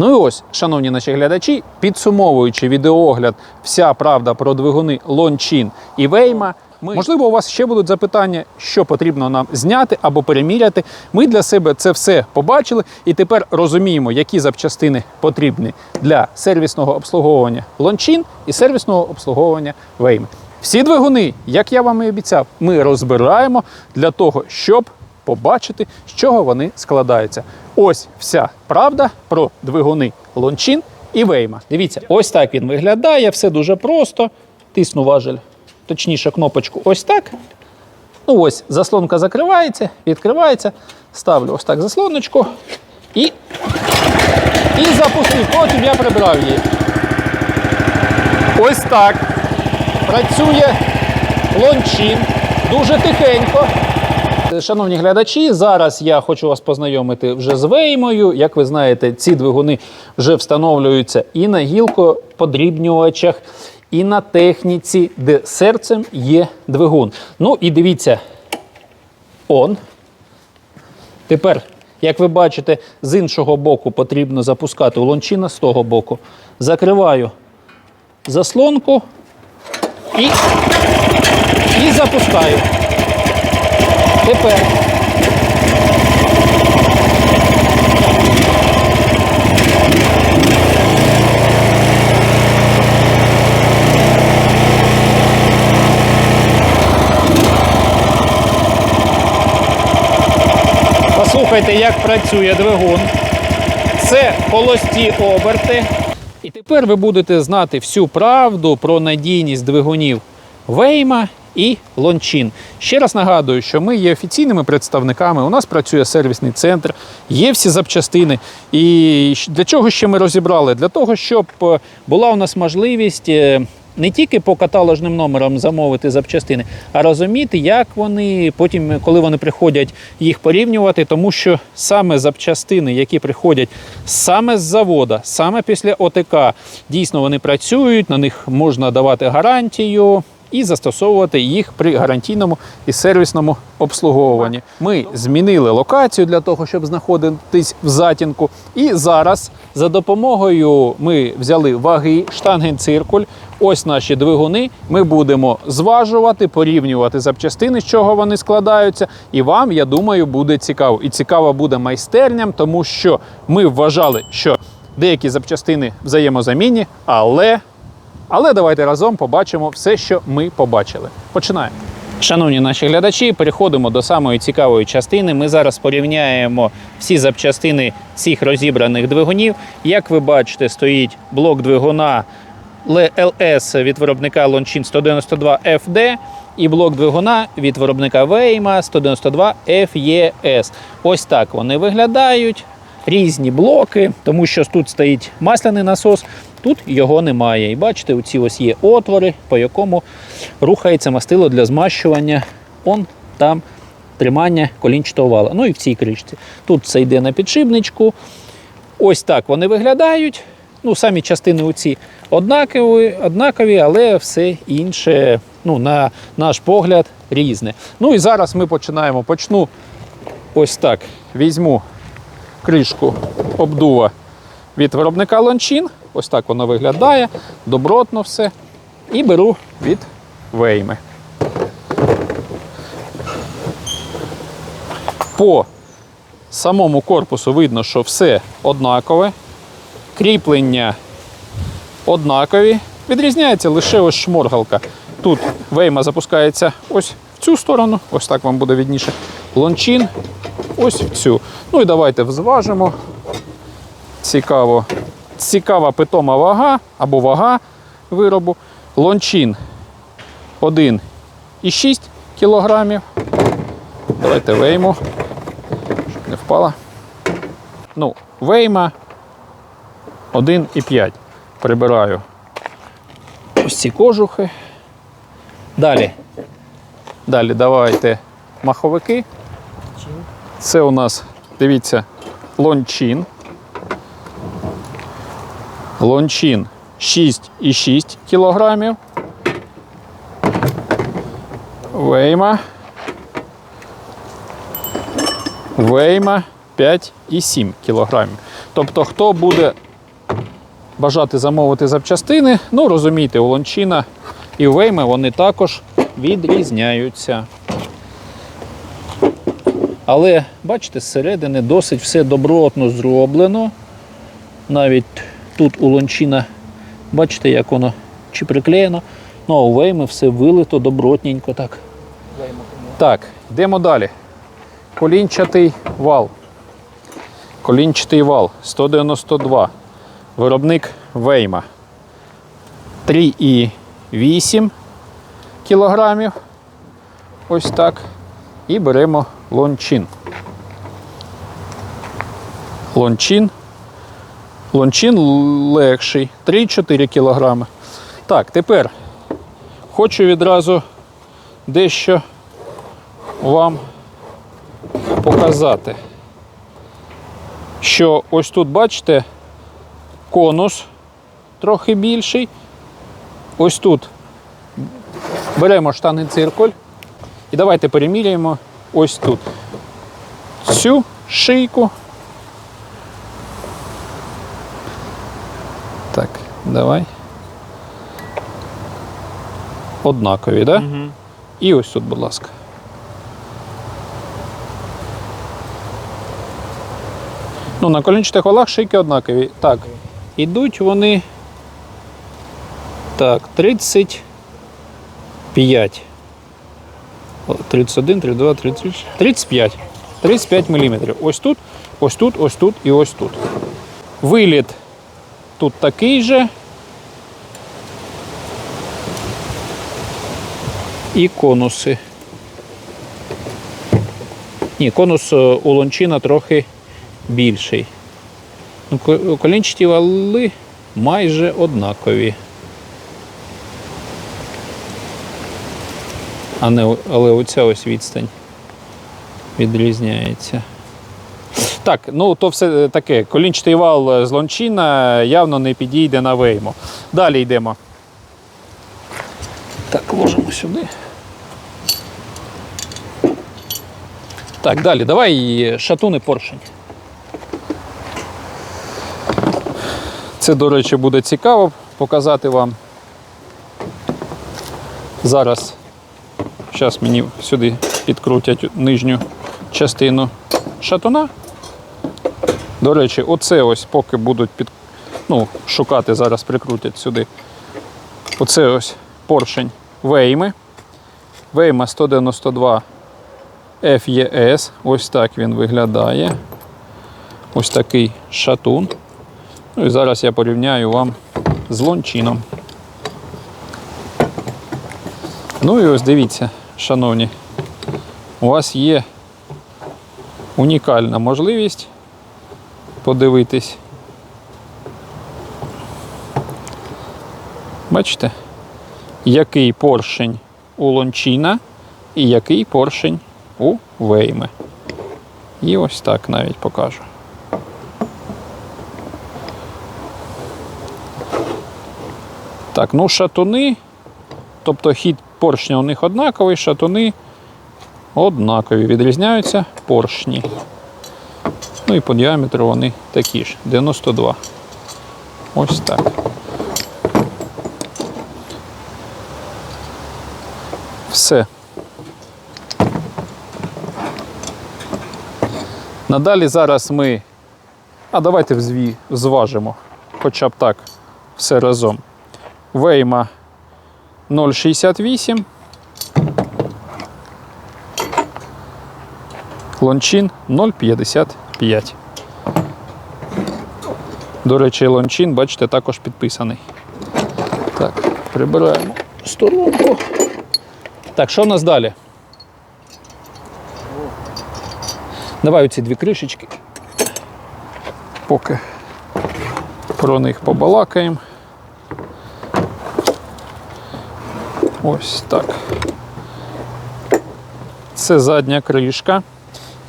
Ну і ось, шановні наші глядачі, підсумовуючи відеоогляд, вся правда про двигуни Лончин і Вейма. Ми... Можливо, у вас ще будуть запитання, що потрібно нам зняти або переміряти. Ми для себе це все побачили і тепер розуміємо, які запчастини потрібні для сервісного обслуговування Лончин і сервісного обслуговування Вейми. Всі двигуни, як я вам і обіцяв, ми розбираємо для того, щоб побачити, з чого вони складаються. Ось вся правда про двигуни Лончин і Вейма. Дивіться, ось так він виглядає, все дуже просто. Тисну важель, точніше, кнопочку ось так. Ну ось, заслонка закривається, відкривається. Ставлю ось так заслоночку і, і запустив. Потім я прибрав її. Ось так. Працює лончин дуже тихенько. Шановні глядачі, зараз я хочу вас познайомити вже з веймою. Як ви знаєте, ці двигуни вже встановлюються і на гілкоподрібнювачах, і на техніці, де серцем є двигун. Ну і дивіться, он. Тепер, як ви бачите, з іншого боку потрібно запускати лончина з того боку. Закриваю заслонку і, і запускаю. Тепер. Послухайте, як працює двигун. Це холості оберти. І тепер ви будете знати всю правду про надійність двигунів Вейма і Лончин. Ще раз нагадую, що ми є офіційними представниками. У нас працює сервісний центр, є всі запчастини. І для чого ще ми розібрали? Для того, щоб е, була у нас можливість. е, Не тільки по каталожним номерам замовити запчастини, а розуміти, як вони потім, коли вони приходять, їх порівнювати, тому що саме запчастини, які приходять саме з завода, саме після ОТК, дійсно вони працюють, на них можна давати гарантію і застосовувати їх при гарантійному і сервісному обслуговуванні. Ми змінили локацію для того, щоб знаходитись в затінку. І зараз за допомогою ми взяли ваги, штангенциркуль. Ось наші двигуни. Ми будемо зважувати, порівнювати запчастини, з чого вони складаються. І вам, я думаю, буде цікаво. І цікаво буде майстерням, тому що ми вважали, що деякі запчастини взаємозамінні, але але давайте разом побачимо все, що ми побачили. Починаємо. Шановні наші глядачі, переходимо до самої цікавої частини. Ми зараз порівняємо всі запчастини цих розібраних двигунів. Як ви бачите, стоїть блок двигуна LS від виробника Longchin 192 FD і блок двигуна від виробника Вейма 192 FES. Ось так вони виглядають. Різні блоки, тому що тут стоїть масляний насос, тут його немає. І бачите, оці ось є отвори, по якому рухається мастило для змащування. Он там тримання колінчатого вала. Ну і в цій кришці. Тут це йде на підшипничку. Ось так вони виглядають. Ну, самі частини оці однакові, однакові, але все інше, ну, на наш погляд, різне. Ну і зараз ми починаємо. Почну ось так. Візьму кришку обдува від виробника Лончин. Ось так воно виглядає, добротно все. І беру від вейми. По самому корпусу видно, що все однакове. Кріплення однакові. Відрізняється лише ось шморгалка. Тут вейма запускається ось в цю сторону, ось так вам буде відніше. Лончин ось в цю. Ну і давайте взважимо. Цікаво. Цікава питома вага або вага виробу. Лончин 1,6 кг. Давайте вейму, щоб не впала. Ну, вейма 1,5. Прибираю ось ці кожухи. Далі. Далі давайте маховики. Це у нас, дивіться, лончин. Лончин 6,6 кілограмів. Вейма. Вейма 5,7 кілограмів. Тобто, хто буде бажати замовити запчастини, ну розумієте, у Лончина і Вейми вони також відрізняються. Але бачите, зсередини досить все добротно зроблено. Навіть тут у Лончина, бачите, як воно чи приклеєно. Ну, а у Вейми все вилито добротненько так. Так, йдемо далі. Колінчатий вал. Колінчатий вал 192. Виробник Вейма. 3,8 кілограмів. Ось так. І беремо лончин. Лончин. Лончин легший. 3-4 кілограми. Так, тепер хочу відразу дещо вам показати. Що ось тут, бачите, конус трохи більший. Ось тут беремо штани циркуль і давайте переміряємо ось тут цю шийку. Так, давай. Однакові, так? Да? І ось тут, будь ласка. Ну, на колінчатих валах шийки однакові. Так, ідуть вони. Так, 35. 31, 32, 33, 35. 35 мм. Ось тут, ось тут, ось тут і ось тут. Виліт тут такий же. І конуси. Ні, конус е, у лончина трохи більший. Ну, Колінчаті вали майже однакові. А не, але оця ось відстань відрізняється. Так, ну то все таке. Колінчатий вал е, з лончина явно не підійде на вейму. Далі йдемо. Так, ложимо сюди. Так, далі, давай шатуни поршень. Це, до речі, буде цікаво показати вам. Зараз, зараз мені сюди підкрутять нижню частину шатуна. До речі, оце ось поки будуть під, ну, шукати, зараз прикрутять сюди. Оце ось поршень Вейми. Вейма 192 FES. Ось так він виглядає. Ось такий шатун. Ну і зараз я порівняю вам з лончином. Ну і ось дивіться, шановні, у вас є унікальна можливість подивитись. Бачите, який поршень у лончина і який поршень у вейми. І ось так навіть покажу. Так, ну шатуни, тобто хід поршня у них однаковий, шатуни однакові. Відрізняються поршні. Ну і по діаметру вони такі ж 92. Ось так. Все. Надалі зараз ми. А давайте взві... зважимо. Хоча б так. Все разом. Вейма 0,68. Лончин 0,55. До речі, лончин, бачите, також підписаний. Так, прибираємо сторонку. Так, що у нас далі? Давай оці дві кришечки. Поки про них побалакаємо. Ось так. Це задня кришка.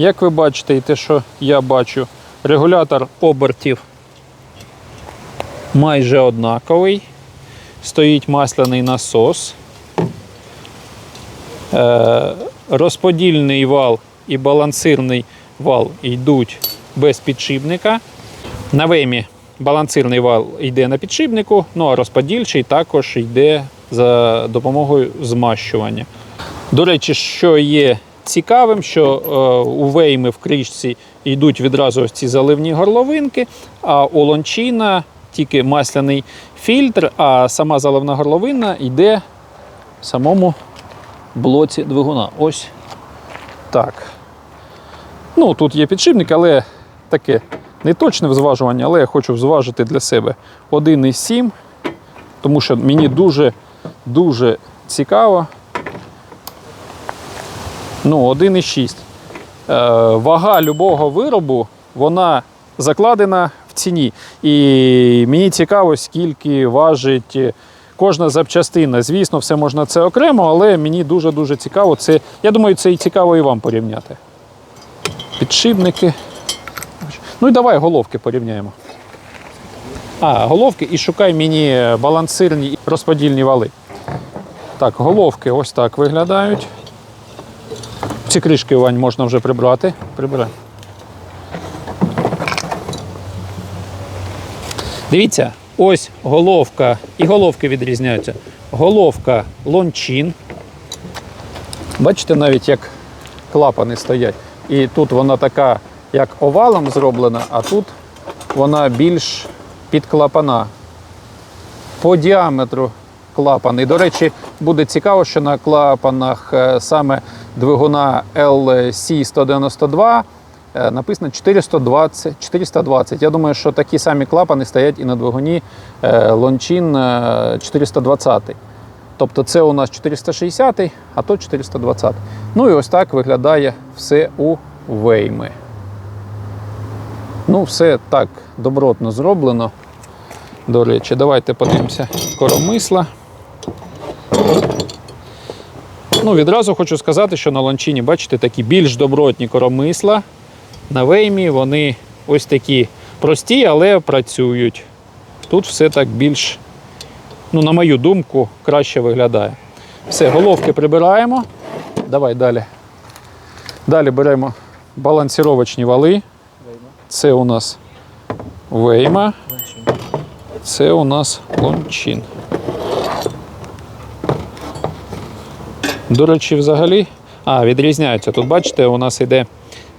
Як ви бачите, і те, що я бачу, регулятор обертів майже однаковий. Стоїть масляний насос. Е, розподільний вал і балансирний вал йдуть без підшипника. На веймі балансирний вал йде на підшипнику, ну а розподільчий також йде за допомогою змащування. До речі, що є цікавим, що е, у вейми в кришці йдуть відразу ось ці заливні горловинки, а у лончина тільки масляний фільтр, а сама заливна горловина йде в самому блоці двигуна. Ось так. Ну, тут є підшипник, але таке неточне взважування, але я хочу зважити для себе 1,7, тому що мені дуже дуже цікаво. Ну, 1,6. Е, вага любого виробу, вона закладена в ціні. І мені цікаво, скільки важить е, кожна запчастина. Звісно, все можна це окремо, але мені дуже-дуже цікаво. Це, я думаю, це і цікаво і вам порівняти. Підшипники. Ну і давай головки порівняємо. А, головки і шукай мені балансирні і розподільні вали. Так, головки ось так виглядають. Ці кришки, Вань, можна вже прибрати. Прибирай. Дивіться, ось головка, і головки відрізняються. Головка лончин. Бачите, навіть як клапани стоять. І тут вона така, як овалом зроблена, а тут вона більш під клапана. По діаметру клапани. До речі, буде цікаво, що на клапанах е, саме двигуна LC192 е, написано 420. 420. Я думаю, що такі самі клапани стоять і на двигуні е, Лончин е, 420. Тобто це у нас 460, а то 420. Ну і ось так виглядає все у вейми. Ну, все так добротно зроблено. До речі, давайте подивимося коромисла. Ну, відразу хочу сказати, що на лончині, бачите, такі більш добротні коромисла. На веймі вони ось такі прості, але працюють. Тут все так більш, ну, на мою думку, краще виглядає. Все, головки прибираємо. Давай далі. Далі беремо балансіровочні вали. Це у нас вейма. Це у нас лончин. До речі, взагалі. А, відрізняються. Тут, бачите, у нас йде,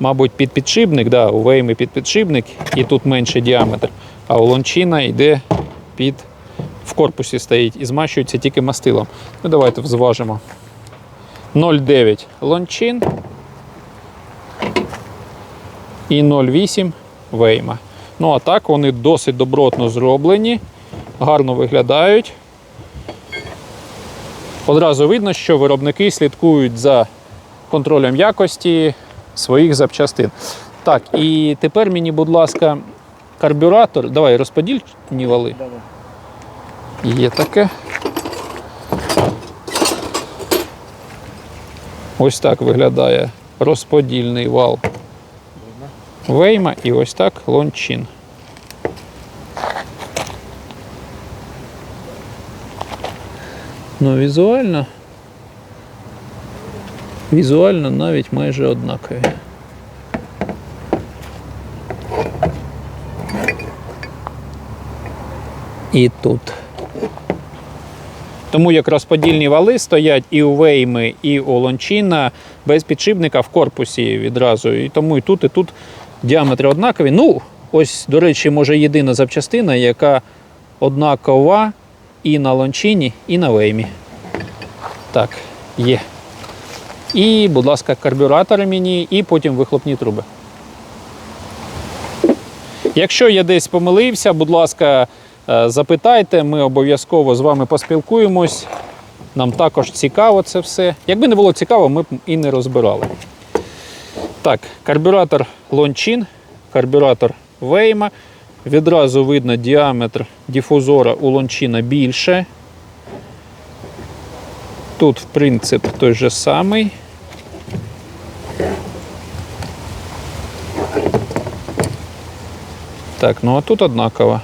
мабуть, підпідшипник, да, у вейми підпідшипник, і тут менший діаметр. А у лончина йде під в корпусі стоїть і змащується тільки мастилом. Ну, давайте зважимо. 0,9 лончин і 0,8 вейма. Ну, а так вони досить добротно зроблені, гарно виглядають. Одразу видно, що виробники слідкують за контролем якості своїх запчастин. Так, і тепер мені, будь ласка, карбюратор. Давай розподільні вали. Є таке. Ось так виглядає розподільний вал Вейма і ось так лончин. Ну, візуально. Візуально навіть майже однакові. І тут. Тому як розподільні вали стоять і у вейми, і у лончина без підшипника в корпусі відразу. І тому і тут, і тут діаметри однакові. Ну, ось, до речі, може єдина запчастина, яка однакова і на лончині, і на веймі. Так, є. І, будь ласка, карбюратори мені, і потім вихлопні труби. Якщо я десь помилився, будь ласка, е, запитайте, ми обов'язково з вами поспілкуємось. Нам також цікаво це все. Якби не було цікаво, ми б і не розбирали. Так, карбюратор лончин, карбюратор вейма. Відразу видно діаметр дифузора у лончина більше. Тут, в принцип, той же самий. Так, ну а тут однаково.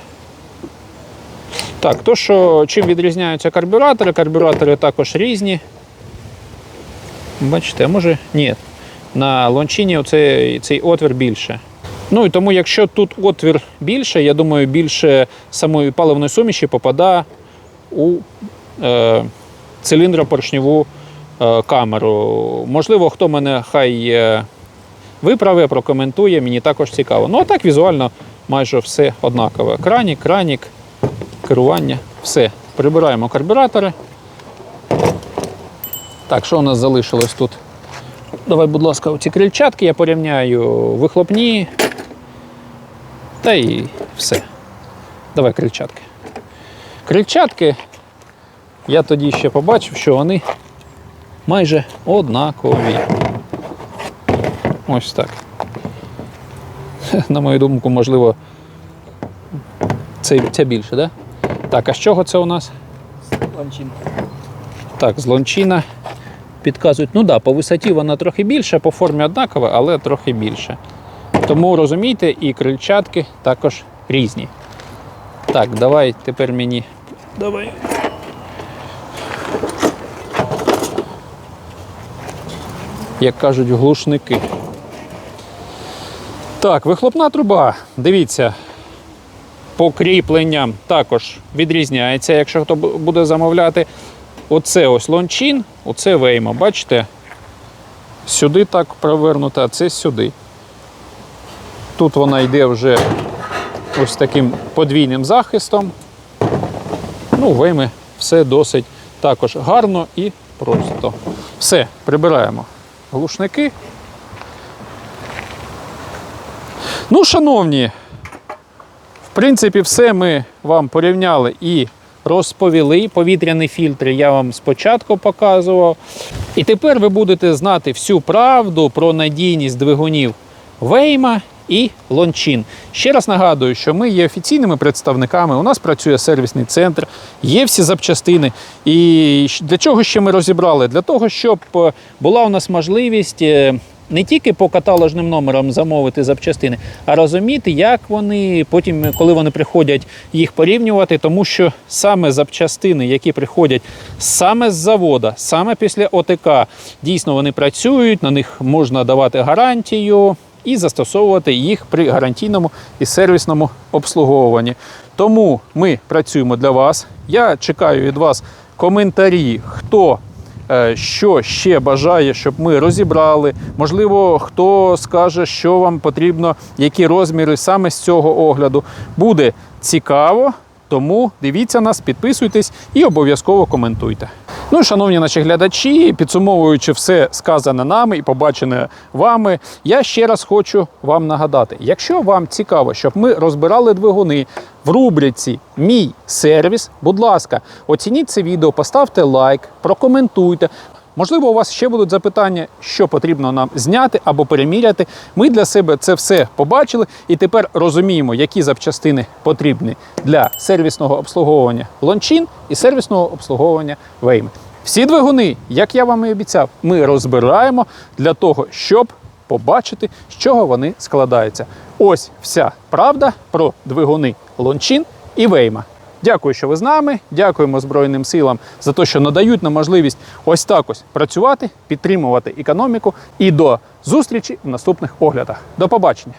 Так, то що чим відрізняються карбюратори? Карбюратори також різні. Бачите, а може ні. На лончині оцей, цей отвір більше. Ну і тому, якщо тут отвір більше, я думаю, більше самої паливної суміші попадає у е, циліндропоршньову е, камеру. Можливо, хто мене хай е, виправить, прокоментує, мені також цікаво. Ну, а так візуально майже все однакове. Кранік, кранік, керування, все. Прибираємо карбюратори. Так, що у нас залишилось тут? Давай, будь ласка, ці крильчатки я порівняю вихлопні. Та і все. Давай крильчатки. Крильчатки, я тоді ще побачив, що вони майже однакові. Ось так. На мою думку, можливо, це, це більше? Да? Так, а з чого це у нас? Ланчин. Так, з лончина підказують. Ну так, да, по висоті вона трохи більша, по формі однакова, але трохи більше. Тому розумійте, і крильчатки також різні. Так, давай тепер мені. Давай. Як кажуть, глушники. Так, вихлопна труба. Дивіться, по кріпленням також відрізняється, якщо хто буде замовляти. Оце ось лончин, оце вейма. Бачите? Сюди так провернуто, а це сюди. Тут вона йде вже ось таким подвійним захистом. Ну, вейми все досить також гарно і просто. Все, прибираємо глушники. Ну, шановні, в принципі, все ми вам порівняли і розповіли. Повітряні фільтри я вам спочатку показував. І тепер ви будете знати всю правду про надійність двигунів Вейма і Лончин. Ще раз нагадую, що ми є офіційними представниками. У нас працює сервісний центр, є всі запчастини. І для чого ще ми розібрали? Для того, щоб е, була у нас можливість. е, Не тільки по каталожним номерам замовити запчастини, а розуміти, як вони потім, коли вони приходять, їх порівнювати, тому що саме запчастини, які приходять саме з завода, саме після ОТК, дійсно вони працюють, на них можна давати гарантію і застосовувати їх при гарантійному і сервісному обслуговуванні. Тому ми працюємо для вас. Я чекаю від вас коментарі, хто е, що ще бажає, щоб ми розібрали. Можливо, хто скаже, що вам потрібно, які розміри саме з цього огляду. Буде цікаво. Тому дивіться нас, підписуйтесь і обов'язково коментуйте. Ну і шановні наші глядачі, підсумовуючи все сказане нами і побачене вами, я ще раз хочу вам нагадати: якщо вам цікаво, щоб ми розбирали двигуни в рубриці Мій сервіс, будь ласка, оцініть це відео, поставте лайк, прокоментуйте. Можливо, у вас ще будуть запитання, що потрібно нам зняти або переміряти. Ми для себе це все побачили і тепер розуміємо, які запчастини потрібні для сервісного обслуговування лончин і сервісного обслуговування вейми. Всі двигуни, як я вам і обіцяв, ми розбираємо для того, щоб побачити, з чого вони складаються. Ось вся правда про двигуни лончин і вейма. Дякую, що ви з нами. Дякуємо Збройним силам за те, що надають нам можливість ось так ось працювати, підтримувати економіку. І до зустрічі в наступних оглядах. До побачення!